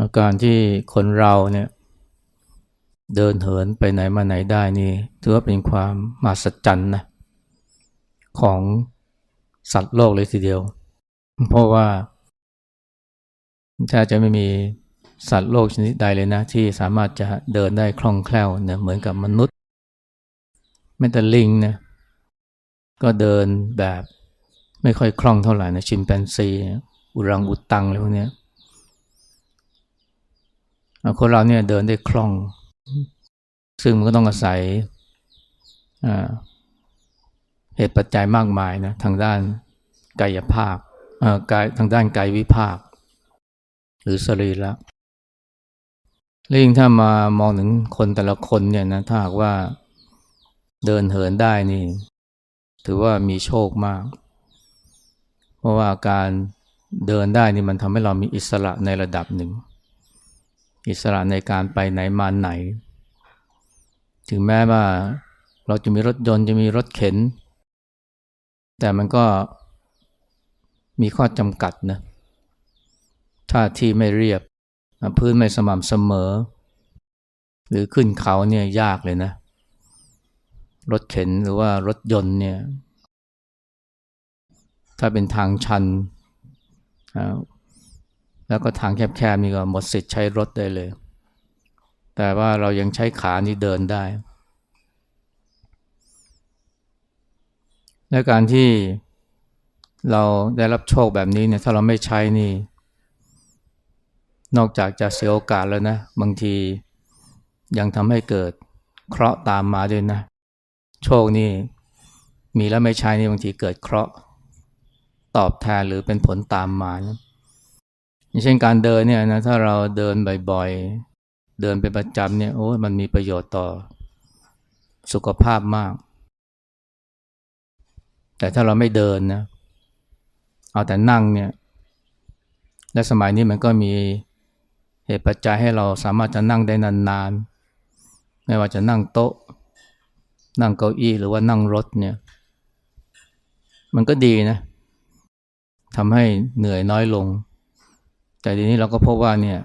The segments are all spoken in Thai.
อาการที่คนเราเนี่ยเดินเหินไปไหนมาไหนได้นี่ถือว่าเป็นความมหัศจรรย์นะของสัตว์โลกเลยทีเดียว เพราะว่าถ้าจะไม่มีสัตว์โลกชนิดใดเลยนะ ที่สามารถจะเดินได้คล่องแคล่วเนี่ยเหมือนกับมนุษย์แม้แต่ลิงนะก็เดินแบบไม่ค่อยคล่องเท่าไหร่นะชิมแปนซี อุรังอุตังอะไรพวกนี้ คนเราเนี่ยเดินได้คล่อง ซึ่งมันก็ต้องอาศัยเหตุปัจจัยมากมายนะทางด้านกายภาพกายทางด้านกายวิภาค หรือสรีระแล้วยิ่งถ้ามามองถึงคนแต่ละคนเนี่ยนะถ้าหากว่าเดินเหินได้นี่ ถือว่ามีโชคมาก เพราะว่าการเดินได้นี่มันทำให้เรามีอิสระในระดับหนึ่ง อิสระในการไปไหนมาไหน ถึงแม้ว่าเราจะมีรถยนต์จะมีรถเข็น แต่มันก็มีข้อจำกัดนะถ้าที่ไม่เรียบพื้นไม่สม่ำเสมอ หรือขึ้นเขาเนี่ยยากเลยนะ รถเข็นหรือว่ารถยนต์เนี่ย ถ้าเป็นทางชัน แล้วก็ทางแคบๆนี่ก็หมดสิทธิ์ใช้รถได้เลย แต่ว่าเรายังใช้ขานี่เดินได้ และการที่เราได้รับโชคแบบนี้เนี่ยถ้าเราไม่ใช้นี่ นอกจากจะเสียโอกาสแล้วนะ บางทียังทำให้เกิดเคราะห์ตามมาด้วยนะ โชคนี่มีแล้วไม่ใช้นี่บางทีเกิดเคราะห์ตอบแทนหรือเป็นผลตามมานะ อย่างเช่นการเดินเนี่ยนะถ้าเราเดินบ่อยๆ เดินเป็นประจำเนี่ยโอ้มันมีประโยชน์ต่อสุขภาพมาก แต่ถ้าเราไม่เดินนะเอาแต่นั่งเนี่ยและสมัยนี้มันก็มีเหตุปัจจัยให้เราสามารถจะนั่งได้นานๆ ไม่ว่าจะนั่งโต๊ะ นั่งเก้าอี้หรือว่านั่งรถเนี่ย มันก็ดีนะทำให้เหนื่อยน้อยลง แต่ทีนี้เราก็พบว่าเนี่ย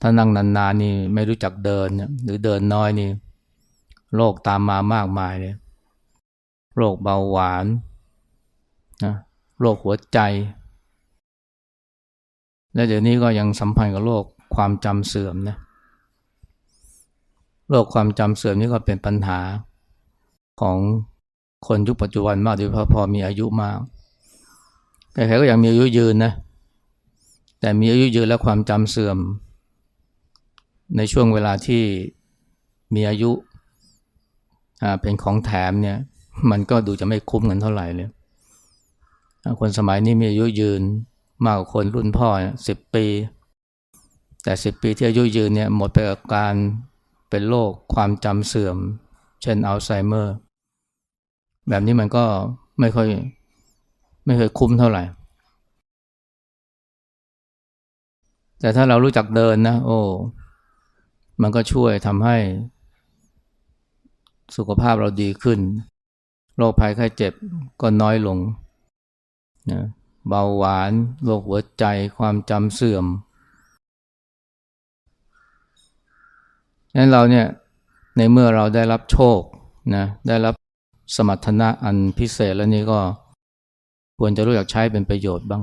ถ้านั่งนานๆนี่ไม่รู้จักเดินเนี่ยหรือเดินน้อยนี่โรคตามมามากมายเลยโรคเบาหวานนะโรคหัวใจ และเดี๋ยวนี้ก็ยังสัมพันธ์กับโรคความจำเสื่อมนะโรคความจำเสื่อมนี่ก็เป็นปัญหาของคนยุคปัจจุบันมากโดยเฉพาะพอมีอายุมากใครๆก็ยากมีอายุยืนนะ แต่มีอายุยืนแล้วความจำเสื่อม ในช่วงเวลาที่มีอายุเป็นของแถมเนี่ยมันก็ดูจะไม่คุ้มกันเท่าไหร่เลยคนสมัยนี้มีอายุยืนมากกว่าคนรุ่นพ่อสิบปี แต่สิบปีที่อายุยืนเนี่ยหมดไปกับการเป็นโรคความจำเสื่อม เช่นอัลไซเมอร์ แบบนี้มันก็ไม่ค่อยไม่เคยคุ้มเท่าไหร่ แต่ถ้าเรารู้จักเดินนะ โอ้มันก็ช่วยทำให้ สุขภาพเราดีขึ้น โรคภัยไข้เจ็บก็น้อยลงนะเบาหวานโรคหัวใจความจำเสื่อมนั้นเราเนี่ยในเมื่อเราได้รับโชคนะได้รับสมรรถนะอันพิเศษแล้วนี่ก็ควรจะรู้จักใช้เป็นประโยชน์บ้าง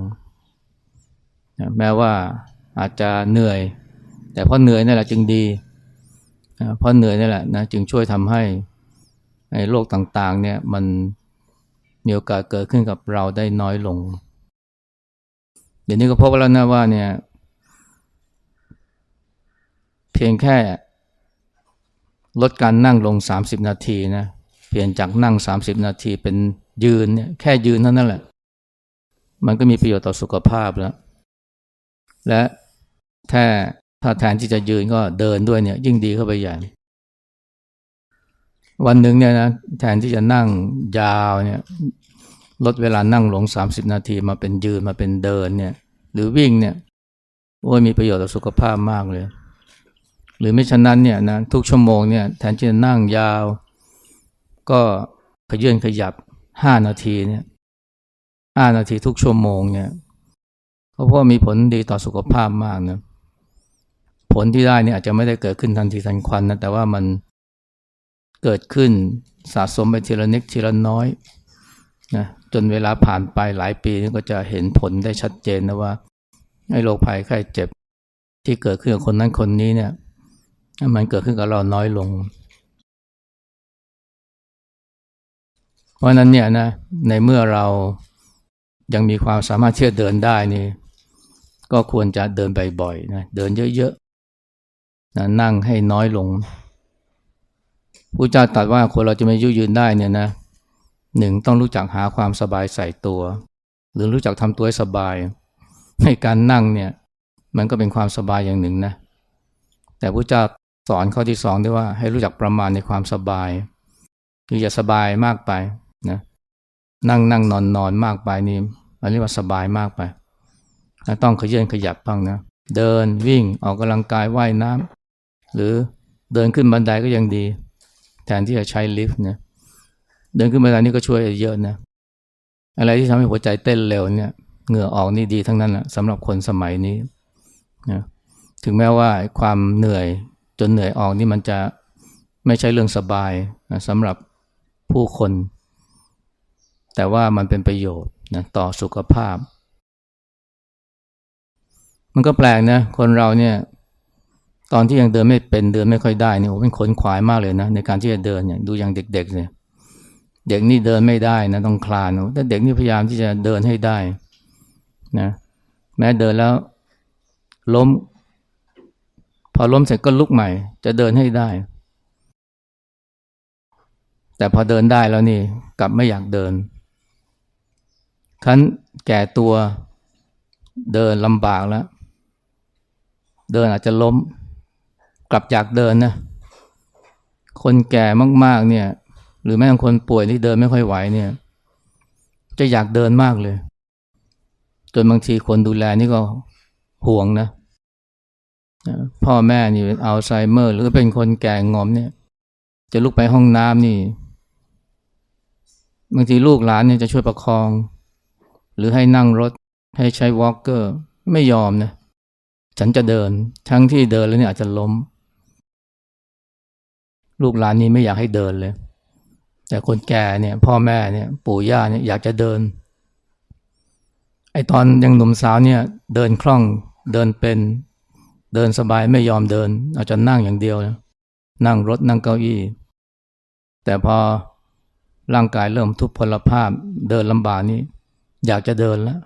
นะแม้ว่า อาจจะเหนื่อย แต่เพราะเหนื่อยนี่แหละจึงดีเพราะเหนื่อยนี่แหละนะจึงช่วยทำให้ในโรคต่างๆเนี่ยมันมีโอกาสเกิดขึ้นกับเราได้น้อยลง เดี๋ยวนี้ก็พบแล้วนะว่าเนี่ยเพียงแค่ลดการนั่งลง 30 นาทีนะเปลี่ยนจากนั่ง 30 นาทีเป็นยืนเนี่ยแค่ยืนเท่านั้นแหละ มันก็มีประโยชน์ต่อสุขภาพแล้ว และ แท้ถ้าแทนที่จะยืนก็เดินด้วยเนี่ย ยิ่งดีเข้าไปใหญ่ วันหนึ่งเนี่ยนะแทนที่จะนั่งยาวเนี่ยลดเวลานั่งหลงสามสิบนาทีมาเป็นยืนมาเป็นเดินเนี่ย หรือวิ่งเนี่ยโอ้ยมีประโยชน์ต่อสุขภาพมากเลย หรือไม่ฉะนั้นเนี่ยนะทุกชั่วโมงเนี่ยแทนที่จะนั่งยาว ก็ขยื่นขยับห้านาทีเนี่ยห้านาทีทุกชั่วโมงเนี่ยเพราะว่ามีผลดีต่อสุขภาพมากนะ ผลที่ได้เนี่ยอาจจะไม่ได้เกิดขึ้นทันทีทันควันนะแต่ว่ามันเกิดขึ้นสะสมไปทีละนิดทีละน้อยนะจนเวลาผ่านไปหลายปีนี่ก็จะเห็นผลได้ชัดเจนนะว่าไอ้โรคภัยไข้เจ็บที่เกิดขึ้นกับคนนั้นคนนี้เนี่ย มันเกิดขึ้นกับเราน้อยลง เพราะนั้นเนี่ยนะในเมื่อเรายังมีความสามารถเที่จะเดินได้นี่ก็ควรจะเดินบ่อยๆนะเดินเยอะ นะนั่งให้น้อยลงผู้เจ้าตรัสว่าคนเราจะไม่ยุยืนได้เนี่ยนะหนึ่งต้องรู้จักหาความสบายใส่ตัว หรือรู้จักทำตัวให้สบาย ในการนั่งเนี่ยมันก็เป็นความสบายอย่างหนึ่งนะแต่พระเจ้าสอนข้อที่สองด้วยว่าให้รู้จักประมาณในความสบายคืออย่าสบายมากไปนะนั่งนั่งนอนนอนมากไปนี่อันนี้ว่าสบายมากไป ต้องขยันขยับบ้างนะ เดินวิ่งออกกำลังกายว่ายน้ำ หรือเดินขึ้นบันไดก็ยังดี แทนที่จะใช้ลิฟต์นะเดินขึ้นบันไดนี่ก็ช่วยเยอะนะอะไรที่ทำให้หัวใจเต้นเร็วเนี่ยเหงื่อออกนี่ดีทั้งนั้นแหละสำหรับคนสมัยนี้นะถึงแม้ว่าความเหนื่อยจนเหนื่อยออกนี่มันจะไม่ใช่เรื่องสบายนะสำหรับผู้คน แต่ว่ามันเป็นประโยชน์นะต่อสุขภาพ มันก็แปลกนะคนเราเนี่ย ตอนที่ยังเดินไม่เป็นเดินไม่ค่อยได้นี่โอ้เป็นขนขวายมากเลยนะในการที่จะเดินเนี่ยดูอย่างเด็กๆเนี่ยเด็กนี่เดินไม่ได้นะต้องคลานแต่เด็กนี่พยายามที่จะเดินให้ได้นะแม้เดินแล้วล้ม พอล้มเสร็จก็ลุกใหม่ จะเดินให้ได้ แต่พอเดินได้แล้วนี่กลับไม่อยากเดินคันแก่ตัวเดินลำบากแล้ว เดินอาจจะล้ม กลับอยากเดินนะ คนแก่มากๆเนี่ย หรือแม้แต่คนป่วยที่เดินไม่ค่อยไหวเนี่ย จะอยากเดินมากเลย จนบางทีคนดูแลนี่ก็ห่วงนะพ่อแม่นี่เป็นอัลไซเมอร์ หรือเป็นคนแก่งอมเนี่ย จะลุกไปห้องน้ำนี่บางทีลูกหลานเนี่ยจะช่วยประคอง หรือให้นั่งรถให้ใช้วอล์กเกอร์ไม่ยอมนะ ฉันจะเดิน ทั้งที่เดินแล้วเนี่ยอาจจะล้ม ลูกหลานนี้ไม่อยากให้เดินเลย แต่คนแก่เนี่ยพ่อแม่เนี่ยปู่ย่าเนี่ยอยากจะเดิน ไอตอนยังหนุ่มสาวเนี่ยเดินคล่องเดินเป็นเดินสบายไม่ยอมเดิน เอาจะนั่งอย่างเดียวนะนั่งรถนั่งเก้าอี้ แต่พอร่างกายเริ่มทุพพลภาพเดินลำบากนี้อยากจะเดินแล้ว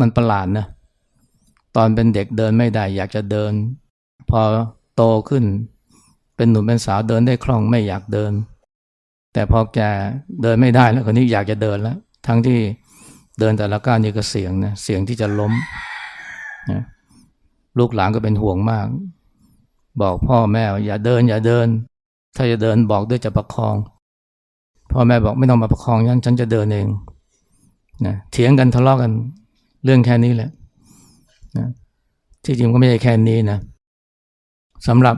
มันประหลาดนะตอนเป็นเด็กเดินไม่ได้อยากจะเดิน พอโตขึ้น เป็นหนุ่มเป็นสาวเดินได้คล่องไม่อยากเดิน แต่พอแกเดินไม่ได้แล้วคนนี้อยากจะเดินแล้ว ทั้งที่เดินแต่ละก้าวนี่ก็เสียงนะเสียงที่จะล้มนะลูกหลานก็เป็นห่วงมาก บอกพ่อแม่อย่าเดินอย่าเดิน ถ้าจะเดินบอกด้วยจะประคอง พ่อแม่บอกไม่ต้องมาประคองฉันฉันจะเดินเองนะเถียงกันทะเลาะกันเรื่องแค่นี้แหละนะที่จริงก็ไม่ใช่แค่นี้นะสำหรับ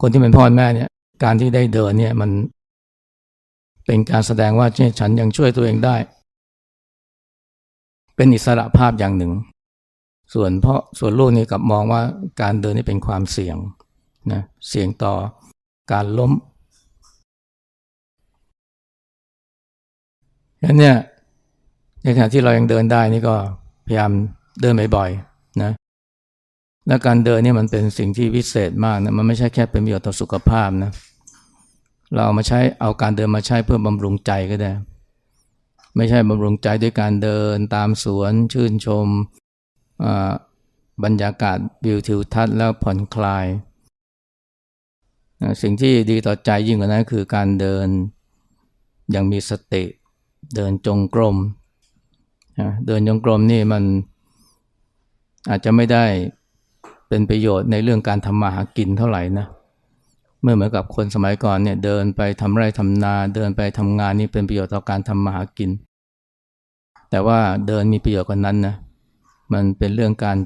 คนที่เป็นพ่อแม่เนี่ยการที่ได้เดินเนี่ยมันเป็นการแสดงว่าฉันยังช่วยตัวเองได้ เป็นอิสระภาพอย่างหนึ่ง ส่วนพ่อส่วนลูกนี่กลับมองว่าการเดินนี่เป็นความเสี่ยงนะเสี่ยงต่อการล้มดังนั้นเนี่ยในขณะที่เรายังเดินได้นี่ก็พยายามเดินบ่อยๆ และการเดินนี่มันเป็นสิ่งที่วิเศษมากนะมันไม่ใช่แค่เป็นประโยชน์ต่อสุขภาพนะเราเอามาใช้เอาการเดินมาใช้เพื่อบำรุงใจก็ได้ ไม่ใช่บำรุงใจด้วยการเดินตามสวนชื่นชมบรรยากาศวิวทิวทัศน์แล้วผ่อนคลายสิ่งที่ดีต่อใจยิ่งกว่านั้นคือการเดินอย่างมีสติ เดินจงกรมเดินจงกรมนี่มันอาจจะไม่ได้ เป็นประโยชน์ในเรื่องการทำมาหากินเท่าไหร่นะเมื่อเหมือนกับคนสมัยก่อนเนี่ยเดินไปทำไร่ทำนาเดินไปทำงานนี่เป็นประโยชน์ต่อการทำมาหากิน แต่ว่าเดินมีประโยชน์กว่านั้นนะมันเป็นเรื่องการ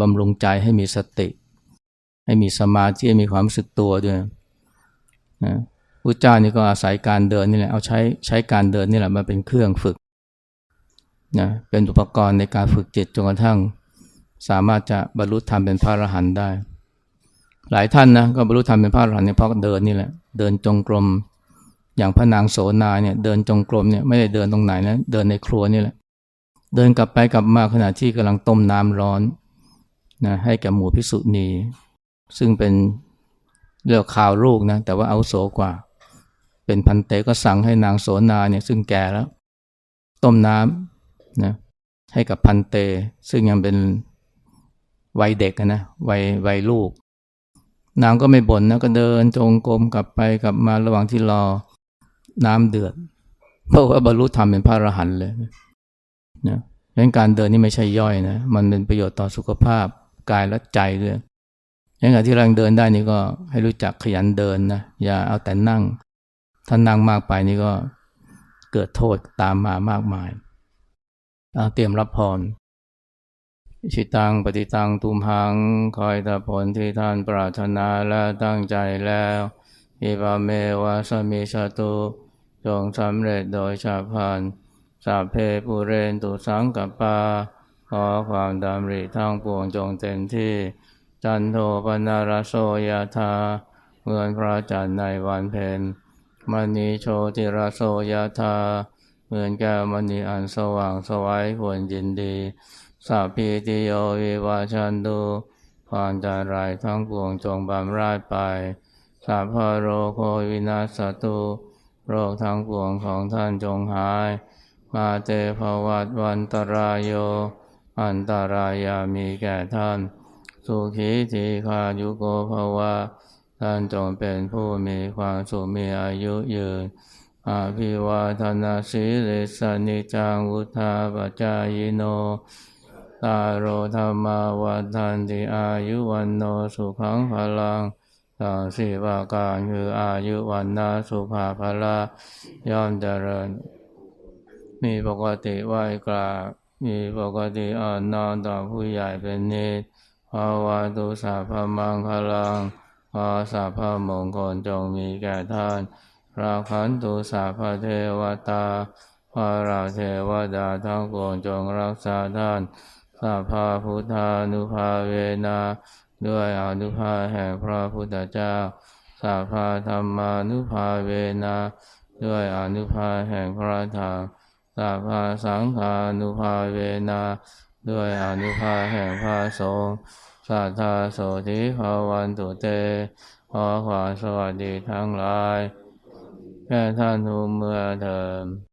บำรุงใจให้มีสติ ให้มีสมาธิให้มีความรู้สึกตัวด้วยนะพระเจ้านี่ก็อาศัยการเดินนี่แหละเอาใช้ใช้การเดินนี่แหละมาเป็นเครื่องฝึกนะเป็นอุปกรณ์ในการฝึกจิตจนกระทั่ง สามารถจะบรรลุธรรมเป็นพระอรหันต์ได้ หลายท่านนะก็บรรลุธรรมเป็นพระอรหันต์เนี่ยเพราะเดินนี่แหละเดินจงกรมอย่างพระนางโสนาเนี่ยเดินจงกรมเนี่ยไม่ได้เดินตรงไหนนะเดินในครัวนี่แหละ เดินกลับไปกลับมาขณะที่กำลังต้มน้ำร้อนนะให้แก่หมู่พิสุณี ซึ่งเป็นเรื่องข่าวลูกนะแต่ว่าเอาโสกว่า เป็นพันเตก็สั่งให้นางโสนาเนี่ยซึ่งแก่แล้ว ต้มน้ำนะให้กับพันเต ซึ่งยังเป็น วัยเด็กอะนะวัยวัยลูก นางก็ไม่บ่นนะก็เดินจงกรมกลับไปกลับมาระหว่างที่รอน้ำเดือดเพราะว่าบรรลุธรรมเป็นพระอรหันต์เลยนะเพราะฉะนั้นการเดินนี่ไม่ใช่ย่อยนะมันเป็นประโยชน์ต่อสุขภาพกายและใจด้วยอย่างที่เรางเดินได้นี่ก็ให้รู้จักขยันเดินนะอย่าเอาแต่นั่ง ถ้านั่งมากไปนี่ก็เกิดโทษตามมามากมายเาเตรียมรับพร ชิตังปฏิตังตุมหัง คอยแต่ผลที่ท่านปรารถนาและตั้งใจแล้วอิบาเมวะสมิชตุจงสำเร็จโดยชาพันสัพเพปุเรนตุสังกปา ขอความดำริทั้งปวงจงเต็มที่ จันโทปนารโสยธาเหมือนพระจันทร์ในวันเพ็ญมณีโชติรโสยธาเหมือนแก้วมณีอันสว่างสวัยควรยินดี สัพพิติโยวิวาชันตุความจารายทั้งปวงจงบำราดไปสัพพะโรโควินาสตุโรคทั้งปวงของท่านจงหาย มาเตภวัตวันตรายโย อันตรายามีแก่ท่าน สุขีทีคายุโกภวะท่านจงเป็นผู้มีความสุขมีอายุยืนอาภิวาทนาสีริสนิจังวุธาปจายโน ตาโรธรรมาวัฏันติอายุวันโนสุขังพลังต่างสี่ประการคืออายุวันนาสุภาพละย่อมเจริญ มีปกติไหวกราบมีปกติอ่อนนอมต่อผู้ใหญ่เป็นนิสภาวะตุสัพมังคลังขอสัพมงคลจงมีแก่ท่านราคันตุสัพพเทวตาพระราเทวดาทั้งปวงจงรักษาท่าน สัพพะพุทธานุภาเวนะด้วยอนุภาแห่งพระพุทธเจ้าสัพพธรรมานุภาเวนะด้วยอนุภาแห่งพระธรรมสัพพสังฆานุภาเวนะด้วยอนุภาแห่งพระสงฆ์สัทธาโสธิภาวันตุเตขอความสวัสดีทั้งหลายแก่ท่านทุกเมื่อเถิด